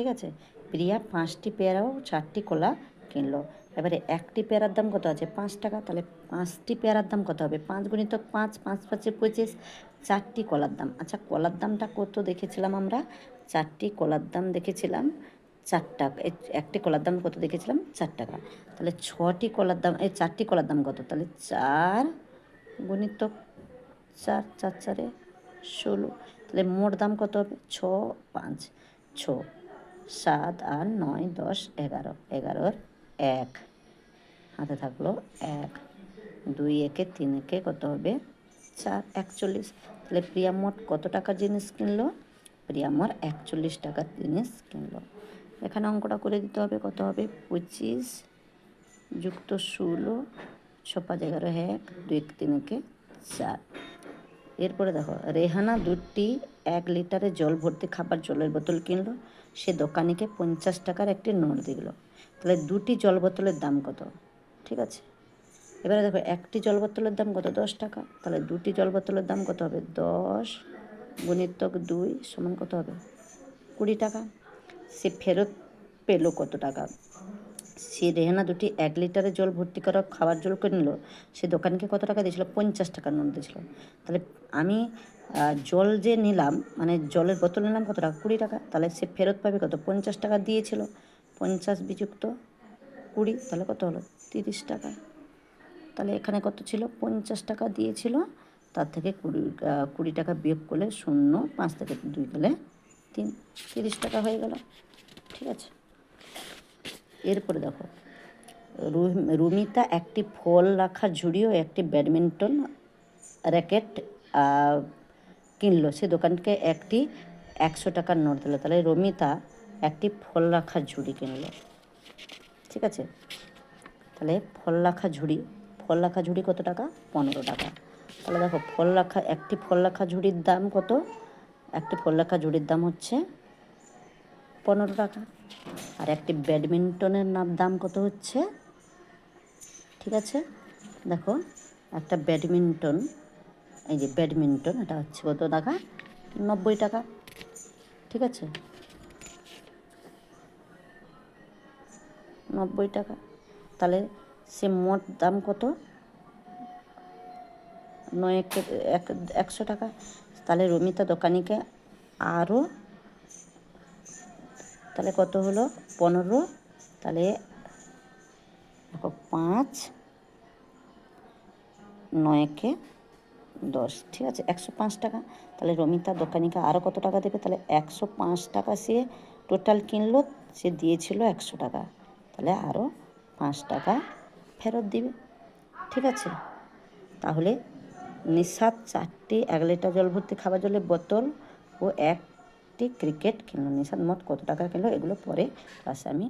ঠিক আছে? প্রিয়া পাঁচটি পেয়ারা ও চারটি কলা কিনলো। এবারে একটি পেয়ারার দাম কত আছে? পাঁচ টাকা। তাহলে পাঁচটি পেয়ারার দাম কত হবে? পাঁচ গুণিতক পাঁচ পাঁচ পাঁচে পঁচিশ, চারটি কলার দাম। আচ্ছা কলার দামটা কত দেখেছিলাম আমরা? চারটি কলার দাম দেখেছিলাম চার টাকা। একটি কলার দাম কত দেখেছিলাম? চার টাকা। তাহলে ছটি কলার দাম এই চারটি কলার দাম কত? তাহলে চার গুণিতক চার চার, চারে ষোলো। তাহলে মোট দাম কত হবে? ছ, পাঁচ, ছ। সাত, আট, নয়, দশ, এগারো। এগারোর এক। হাতে থাকল এক। দুই একে, তিন একে কত হবে? চার, একচল্লিশ। তাহলে প্রিয়া মোট কত টাকা জিনিস কিনলো? প্রিয়া মোট একচল্লিশ টাকার জিনিস কিনলো। এখানে অঙ্কটা করে দিতে হবে, কত হবে? পঁচিশ যুক্ত ষোলো ছ পাঁচ এগারো এক, দুই এক, তিন একে চার। এরপরে দেখো, রেহানা দুটি এক লিটারে জল ভর্তি খাবার জলের বোতল কিনলো। সে দোকানিকে পঞ্চাশ টাকার একটি নোট দিল। তাহলে দুটি জল বোতলের দাম কত? ঠিক আছে? এবারে দেখো, একটি জল বোতলের দাম কত? দশ টাকা। তাহলে দুটি জল বোতলের দাম কত হবে? দশ গুণিতক দুই সমান কত হবে? কুড়ি টাকা। সে ফেরত পেল কত টাকা? সে রেহানা দুটি এক লিটারে জল ভর্তি করা খাবার জল কিনলো সে দোকানকে কত টাকা দিয়েছিল? পঞ্চাশ টাকার নোট দিয়েছিল। তাহলে আমি জল যে নিলাম মানে জলের বোতল নিলাম কত টাকা? কুড়ি টাকা। তাহলে সে ফেরত পাবে কত? পঞ্চাশ টাকা দিয়েছিল। পঞ্চাশ বিযুক্ত কুড়ি, তাহলে কত হলো? তিরিশ টাকা। তাহলে এখানে কত ছিল? পঞ্চাশ টাকা দিয়েছিল। তার থেকে কুড়ি কুড়ি টাকা বিয়োগ করলে শূন্য, পাঁচ থেকে দুই গেলে তিন। তিরিশ টাকা হয়ে গেল। ঠিক আছে? এরপরে দেখো রুমিতা একটি ফল রাখা ঝুড়ি ও একটি ব্যাডমিন্টন র্যাকেট কিনলো। সে দোকানকে একটি একশো টাকার নোট দিল। তাহলে রমিতা একটি ফল রাখা ঝুড়ি কিনলো। ঠিক আছে? তাহলে ফল রাখা ঝুড়ি, ফল রাখা ঝুড়ি কত টাকা? পনেরো টাকা। তাহলে দেখো, ফল রাখা, একটি ফল রাখা ঝুড়ির দাম কত? একটি ফল রাখা ঝুড়ির দাম হচ্ছে পনেরো টাকা। আর একটি ব্যাডমিন্টনের নাম, দাম কত হচ্ছে? ঠিক আছে? দেখো, একটা ব্যাডমিন্টন, এই যে ব্যাডমিন্টন, এটা হচ্ছে কত টাকা? নব্বই টাকা। ঠিক আছে? নব্বই টাকা। তাহলে সে মোট দাম কত? নয় একে, এক, একশো টাকা। তাহলে রমিতা দোকানিকে আরও তাহলে কত হলো? পনেরো। তাহলে দেখো পাঁচ, নয়কে দশ, ঠিক আছে? একশো পাঁচ টাকা। তাহলে রমিতা দোকানিকে আরও কত টাকা দেবে? তাহলে একশো পাঁচ টাকা সে টোটাল কিনলো, সে দিয়েছিল একশো টাকা। তাহলে আরও পাঁচ টাকা ফেরত দিবে। ঠিক আছে? তাহলে নিশাদ চারটি, এক লিটার জল ভর্তি খাবার জলের বোতল ও একটি ক্রিকেট কিনলো নিশাদ মোট কত টাকা কিনলো এগুলো পরে ক্লাসে আমি